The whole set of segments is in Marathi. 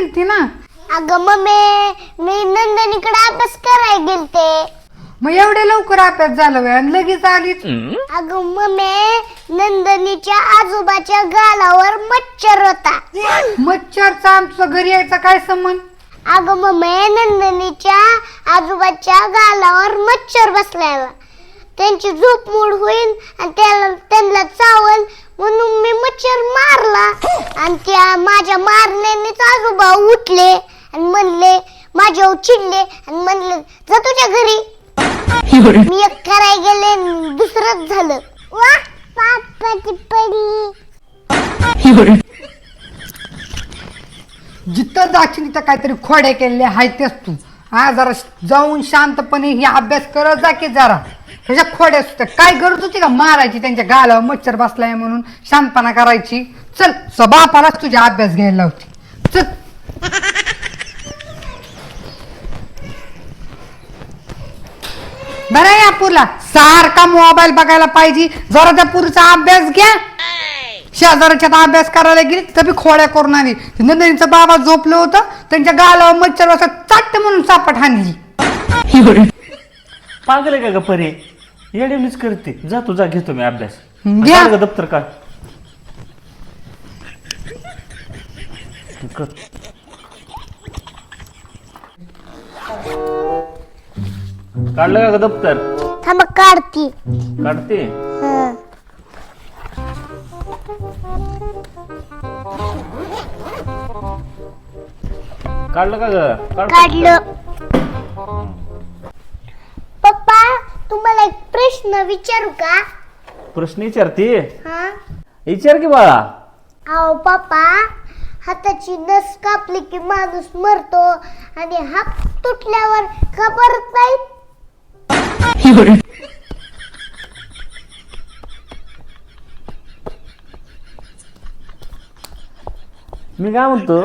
गेलती ना? अगं मम्मी मी नंदनीकडे अभ्यास करायला गेलते. मग एवढे लवकर अभ्यास झालं व्हय? आणि लगेच आलीच? अगं मम्मी नंदनीच्या आजोबाच्या गालावर मच्छर होता. मच्छरचा आमचं घरी यायचा काय संबंध? अगं मम्मी नंदनीच्या आजोबाच्या गालावर मच्छर बसलाय त्यांची झोप मोड होईल आणि त्याला त्यांना चावल म्हणून मी मच्छर मारला. आणि त्या माझ्या मारण्यानेच आजोबा उठले आणि म्हणले माझ्यावर चिडले आणि म्हणले जा तुझ्या घरी. मी एक कराय गेले आणि दुसरंच झालं. वा पापाची पडी जिथं जाशील तिथं काहीतरी खोड्या केलेल्या आहेत तेच तू. हा जरा जाऊन शांतपणे ही अभ्यास करत जा की जरा. ह्याच्या खोड्या सुद्धा काय गरज होती का मारायची त्यांच्या गालावर मच्छर बसलाय म्हणून शांतपणा करायची? चल बापालाच तुझ्या अभ्यास घ्यायला होती चल. बरं या पुरला सारखा मोबाईल बघायला पाहिजे. जरा त्या पुरीचा अभ्यास घ्या. शेजाऱ्याच्या आता अभ्यास करायला गेली तरी खोड्या करून आली नंदनीचं बाबा झोपलं होतं त्यांच्या गालावर मच्छर बसा चाट म्हणून चापट हाणली. पागल आहे का ग परे? येडेलीच करते. जा तू जा घेतो मी अभ्यास. घ्या. काढ ग दप्तर कर. काढलं का ग दप्तर? थांब काढती. काढते? हं. काढलं का ग? काढ काढलं. प्रश्न विचारू का? प्रश्न विचारते? हा. विचार की बाळा. अहो पप्पा हाताची नस कापली की माणूस मरतो आणि हात तुटल्यावर परत नाही. मी काय म्हणतो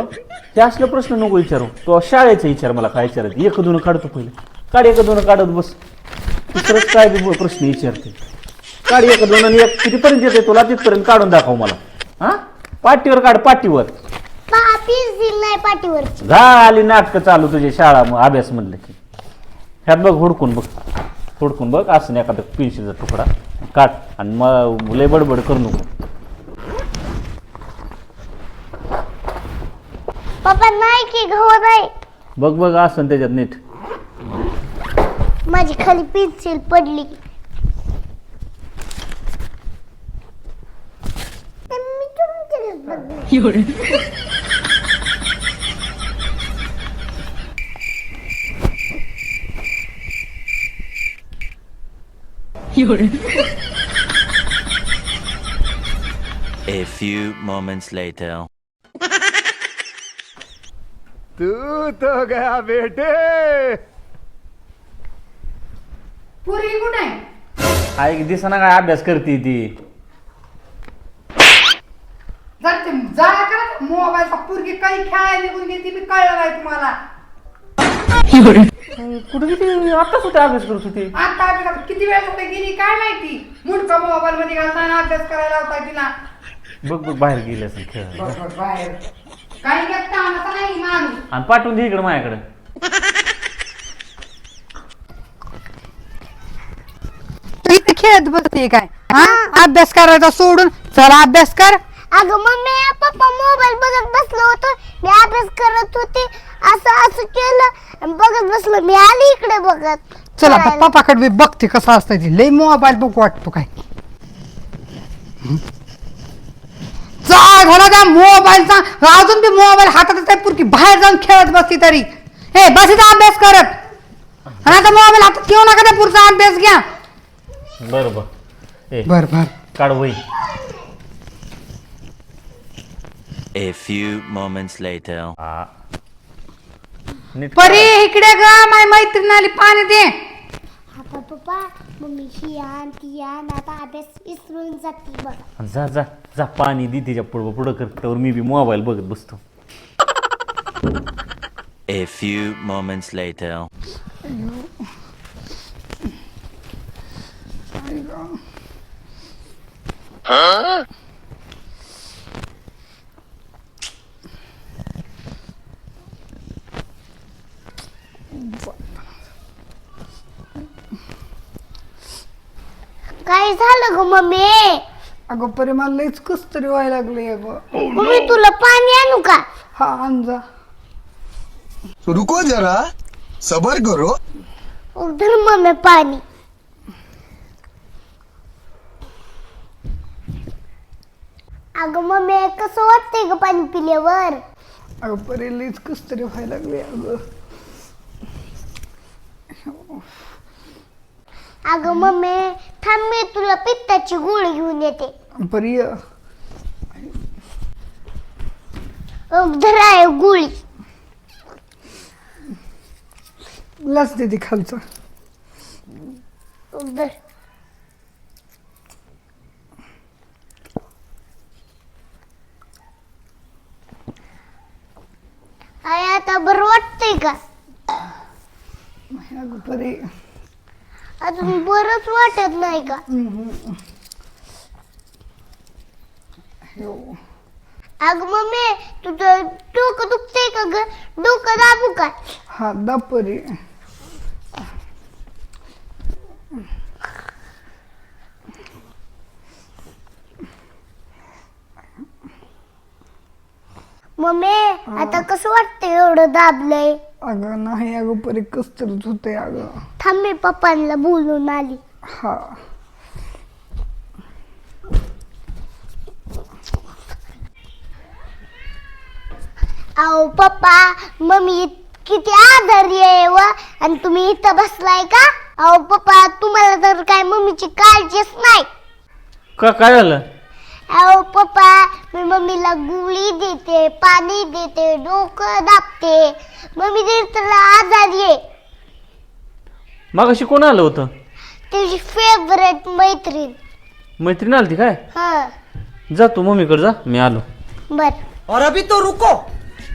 हे असले प्रश्न नको विचारू. तो शाळेचा विचार मला काय विचारायचं? एक दोन काढतो पहिले. काढ एक दोन काढत बस. दुसरंच काय बी प्रश्न विचारते. काढ एक दोन आणि एक. कितीपर्यंत येते तुला? तिथपर्यंत काढून दाखव मला. हा? पाटीवर काढ पाटीवर पा पेन्सिल नाही पाठीवरची. झाली नाटकं चालू तुझी शाळा मग अभ्यास म्हणलं की. ह्यात बघ हुडकून बघ. हुडकून बघ असं नाही एखादा पेन्सिलचा तुकडा काढ आणि मग लय बडबड करू नको. पप्पा नाही की गहू नाही बघ बघ असं त्याच्यात नीट. माझी खाली पेन्सिल पडली मी तुमच्याकडे बघते. A few moments later. तू तो गया बेटे पुरी कुठे आहे? आई दिसना काय अभ्यास करते ती. जाते जा करा मोबाईलचा पुरगी काही खेळायला निघून गेली मी कळलं नाही तुम्हाला. कुठे किती आता कुठे अभ्यास करत होती? आता अभ्यास किती वेळ कुठे गेली काय माहिती? मुडका मोबाईल मध्ये घालताना अभ्यास करायला होता तिला. बघ बघ बाहेर गेली असेल बघ, बाहेर. काही घेत कामाचा नाही माणूस. आणि पाठवून दे इकडे माझ्याकडे तू इथे खेळत बसते काय? हा? अभ्यास करायचा सोडून चला अभ्यास कर. अगं मम्मी पप्पा मोबाईल बघत बसलो होतो. मी अभ्यास करत होते. असं असं केलं. बघत बसलो. मी आली इकडे बघत. चला करायला. पप्पाकडे बी बघते कसं असतं ते. लय मोबाईल बघ वाटतो काय. जा घरा त्या मोबाईलचा अजून बी मोबाईल हातात आहे पुरकी. बाहेर जाऊन खेळत बसती तरी. हे बसीचा अभ्यास करत. आणि आता मोबाईल हातात घेऊ नका त्या पुढचा अभ्यास घ्या. बरं बरं ए बर बर काढ वही A few moments later. हा. नीट परी इकडे ग माझी मैत्रीण आली पाणी दे आता पप्पा मम्मी ही आण ती आण आता अभ्यास विसरून जाते बघा. जा जा जा पाणी दे तिच्या पुढं पुढं करतावर मी बी मोबाईल बघत बसतो A few moments later. Huh? काय झालं ग मम्मी? अगं परे मला लईच कस तरी व्हायला लागले अगं oh, मम्मी तुला पाणी आणू का? हा आणजा रुको जरा. सबर करो. उधर मम्मी पाणी. अगं मम्मी कसं वाटतंय ग पाणी पिल्यावर? अगं परी लईच कस तरी व्हायला लागले अगं. अगं मम्मी थांब मी तुला पित्ताची गोळी घेऊन येते. परी अग, धर आहे गोळी. लस देते खालचा. अग, धर. आता बरं वाटतंय का? अगं परी अजून बरंच वाटत नाही का? हो अगं मम्मी तुझं डोकं दुखतंय का ग? डोकं दाबू का? हा दा परी. मम्मी आता कसं वाटतंय एवढं दाबलंय? अगं नाही अगं परी कस तरीच होतंय अगं. थांब मी पप्पांना बोलून आली. हा. अहो पप्पा मम्मी किती आजारी आहे व? आणि तुम्ही इथं बसलाय का? अहो पप्पा तुम्हाला तर काय मम्मीची काळजीच नाही. का काय झालं? अहो पप्पा मी मम्मीला गुळी देते पाणी देते डोकं दाबते. मम्मी तर आजारी आहे मागाशी कोण आलं होतं? तुझी फेवरेट मैत्रीण. मैत्रीण आलती काय? हा. जा तू मम्मीकडे जा मी आलो. बर. और अभी तो रुको.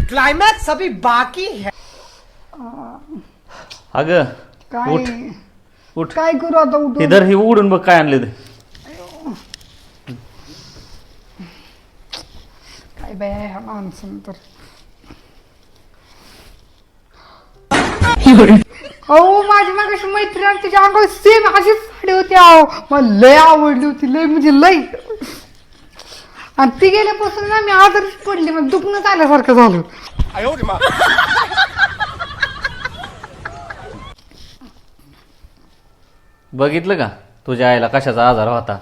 क्लाइमैक्स अभी बाकी है. अगं काय? उठ. उठ काय करू आता हे उठून? धर हे उघडून बघ काय आणले ते बाय ह्या माणसानं तर अहो माझी मागाशी मैत्रीण आणि तिच्या अंगावर सेम अशीच साडी होती अहो मला लय आवडली होती लय म्हणजे लय आणि ती गेल्यापासून ना मी आजारीच पडली मग दुखणंच आल्यासारखं झालं बघितलं का? तुझ्या आईला कशाचा आजार होता?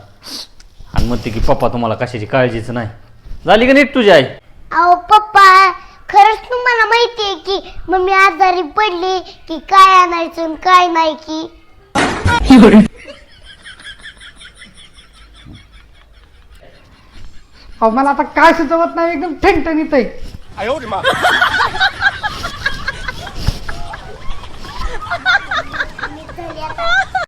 आणि म्हणते की पप्पा तुम्हाला कशाची काळजीच नाही. झाली का नीट तुझी आई? अहो पप्पा खरंच तुम्हाला माहितीये की मम्मी आजारी पडली की काय आणायचं आणि काय नाही की? अहो मला आता काय सुचवत नाही एकदम ठणठणीत आहे.